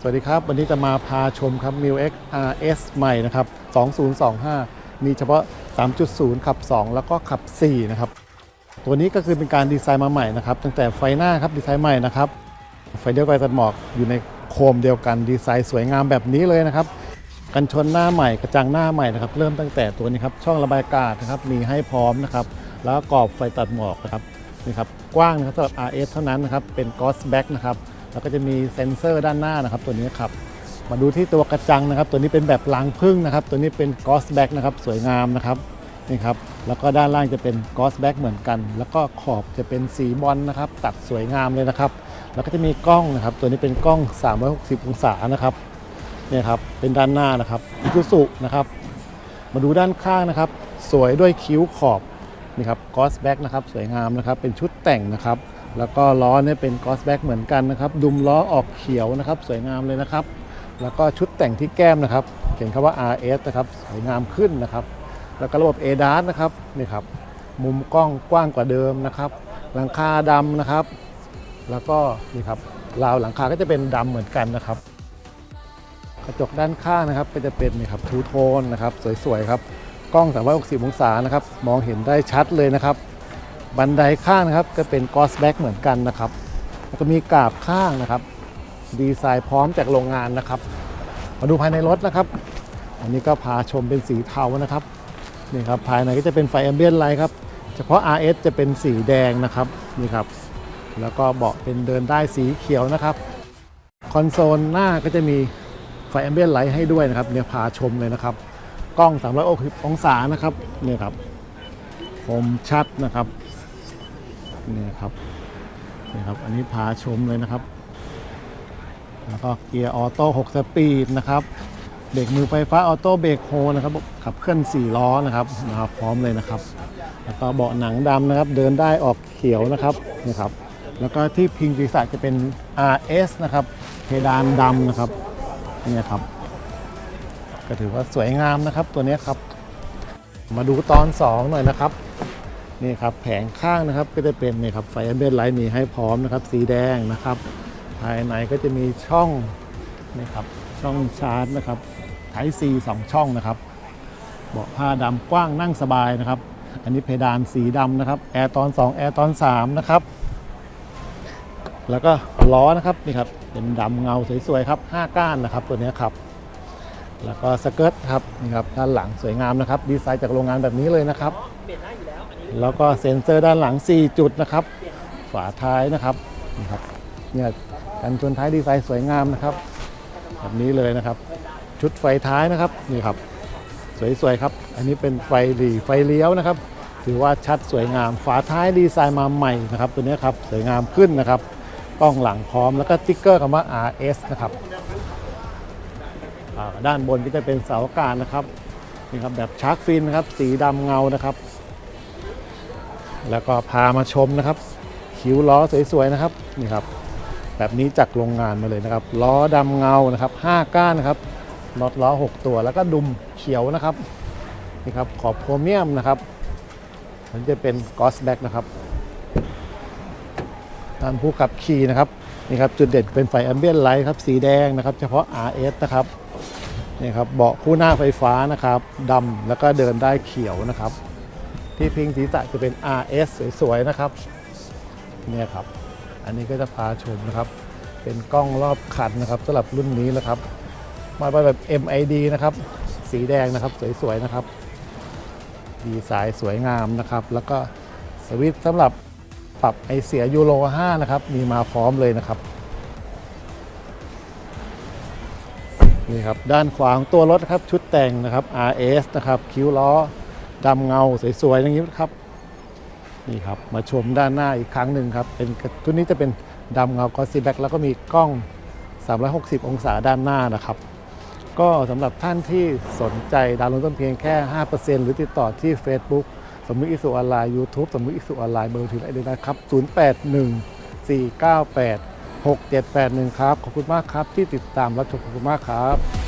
สวัสดีครับ วันนี้จะมาพาชมครับ m i l X RS ใหม่นะครับ 2025 มีเฉพาะ 3.0 ขับ 2 แล้วก็ขับ 4 นะครับ ตัวนี้ก็คือเป็นการดีไซน์มาใหม่นะครับ ตั้งแต่ไฟหน้าครับดีไซน์ใหม่นะครับ ไฟเดียวไฟตัดหมอกอยู่ในโคมเดียวกันดีไซน์สวยงามแบบนี้เลยนะครับ กันชนหน้าใหม่กระจังหน้าใหม่นะครับ เริ่มตั้งแต่ตัวนี้ครับ ช่องระบายอากาศนะครับ มีให้พร้อมนะครับ แล้วก็กรอบไฟตัดหมอกนะครับ นี่ครับ กว้างนะครับสำหรับ RS เท่านั้นนะครับ เป็น Ghost Back นะครับ แล้วก็จะมีเซ็นเซอร์ด้านหน้านะครับ ตัวนี้ครับ มาดูที่ตัวกระจังนะครับ ตัวนี้เป็นแบบลางพึ่งนะครับ ตัวนี้เป็น Ghost Back นะครับ สวยงามนะครับนี่ครับ แล้วก็ด้านล่างจะเป็น Ghost Back เหมือนกัน แล้วก็ขอบจะเป็นสีบอลนะครับ ตัดสวยงามเลยนะครับ แล้วก็จะมีกล้องนะครับ ตัวนี้เป็นกล้อง 360 องศานะครับเนี่ยครับ เป็นด้านหน้านะครับอิคุสุนะครับ มาดูด้านข้างนะครับ สวยด้วยคิ้วขอบนี่ครับกอสแบ็กนะครับ สวยงามนะครับ เป็นชุดแต่งนะครับ แล้วก็ล้อเนี่ยเป็นกอสแบ็กเหมือนกันนะครับ ดุมล้อออกเขียวนะครับ สวยงามเลยนะครับ แล้วก็ชุดแต่งที่แก้มนะครับ เขียนคำว่า RS นะครับสวยงามขึ้นนะครับ แล้วก็ระบบ ADAS นะครับนี่ครับมุมกล้องกว้างกว่าเดิมนะครับ หลังคาดำนะครับ แล้วก็นี่ครับราวหลังคาก็จะเป็นดำเหมือนกันนะครับ กระจกด้านข้างนะครับ ก็จะเป็นนี่ครับทูโทนนะครับ สวยๆครับกล้อง 360 องศานะครับ มองเห็นได้ชัดเลยนะครับ บันไดข้างนะครับก็เป็นกอสแบ็กเหมือนกันนะครับแล้วก็มีกาบข้างนะครับ ดีไซน์พร้อมจากโรงงานนะครับ มาดูภายในรถนะครับ อันนี้ก็พาชมเป็นสีเทานะครับนี่ครับภายในก็จะเป็นไฟแอมเบียนไลท์ครับเฉพาะ RS จะเป็นสีแดงนะครับนี่ครับ แล้วก็เบาะเป็นเดินได้สีเขียวนะครับคอนโซลหน้าก็จะมีไฟแอมเบียนไลท์ให้ด้วยนะครับเนี่ยพาชมเลยนะครับ กล้อง360องศานะครับเนี่ยครับคมชัดนะครับ นี่ยครับเนี่ยครับ อันนี้พาชมเลยนะครับ แล้วก็เกียร์ออโต้6สปีดนะครับเบรกมือไฟฟ้าออโต้เบรกโฮนะครับขับเคลื่อน 4 ล้อนะครับนะครับ พร้อมเลยนะครับ แล้วก็เบาะหนังดำนะครับ เดินได้ออกเขียวนะครับนี่ครับ แล้วก็ที่พิงศีรษะจะเป็น RS นะครับเพดานดำนะครับเนี่ยครับ ก็ถือว่าสวยงามนะครับตัวนี้ครับ มาดูตอน 2 หน่อยนะครับ นี่ครับแผงข้างนะครับก็จะเป็นนี่ครับไฟแอมเบียนไลท์มีให้พร้อมนะครับ สีแดงนะครับ ภายในก็จะมีช่องนี่ครับช่องชาร์จนะครับไทซีสองช่องนะครับเบาะผ้าดำกว้างนั่งสบายนะครับ อันนี้เพดานสีดำนะครับแอร์ตอน 2 แอร์ตอน 3 นะครับ แล้วก็ล้อนะครับนี่ครับเป็นดำเงาสวยๆครับ 5 ก้านนะครับตัวนี้ครับแล้วก็สเกิร์ตครับนี่ครับด้านหลังสวยงามนะครับ ดีไซน์จากโรงงานแบบนี้เลยนะครับ แล้วก็เซ็นเซอร์ด้านหลัง 4 จุดนะครับ ฝาท้ายนะครับนี่ครับเนี่ยกันชนท้ายดีไซน์สวยงามนะครับ แบบนี้เลยนะครับ ชุดไฟท้ายนะครับนี่ครับ สวยๆครับ อันนี้เป็นไฟหลีไฟเลี้ยวนะครับ ถือว่าชัดสวยงาม ฝาท้ายดีไซน์มาใหม่นะครับ ตัวนี้ครับสวยงามขึ้นนะครับกล้องหลังพร้อมแล้วก็ติ๊กเกอร์คำว่า RS นะครับด้านบนก็จะเป็นเสาอากาศนะครับนี่ครับแบบชาร์กฟินนะครับ สีดำเงานะครับ แล้วก็พามาชมนะครับ คิ้วล้อสวยๆนะครับนี่ครับ แบบนี้จากโรงงานมาเลยนะครับ ล้อดำเงานะครับ 5 ก้านนะครับน็อตล้อ 6 ตัวแล้วก็ดุมเขียวนะครับนี่ครับขอบโครเมียมนะครับมันจะเป็นกอสแบ็กนะครับด้านผู้ขับขี่นะครับนี่ครับจุดเด่นเป็นไฟแอมเบียนไลท์ครับสีแดงนะครับ เฉพาะ RS นะครับนี่ครับเบาะคู่หน้าไฟฟ้านะครับดำแล้วก็เดินได้เขียวนะครับ ที่พิงศีรษะจะเป็น RS สวยๆนะครับเนี่ยครับ อันนี้ก็จะพาชมนะครับ เป็นกล้องรอบคันนะครับสำหรับรุ่นนี้นะครับ มาแบบ MID นะครับ สีแดงนะครับสวยๆนะครับ ดีไซน์สวยงามนะครับ แล้วก็สวิตช์สำหรับปรับไอเสียยูโร5นะครับ มีมาพร้อมเลยนะครับนี่ครับด้านขวาของตัวรถครับชุดแต่งนะครับ RS นะครับ คิ้วล้อ ดำเงาสวยๆอย่างนี้ครับนี่ครับมาชมด้านหน้าอีกครั้งหนึ่งครับเป็นชุดนี้จะเป็นดำเงากอสซีแบ็กแล้วก็มีกล้อง 360 องศาด้านหน้านะครับ ก็สำหรับท่านที่สนใจดาวน์โหลดต้นเพียงแค่ 5%หรือติดต่อที่ Facebook สมมุติอิสุออนไลน์ YouTube สมมุติอิสุออนไลน์เบอร์ถือได้เลยนะครับ 081 498 6781 ครับ ขอบคุณมากครับที่ติดตามรับชมขอบคุณมากครับ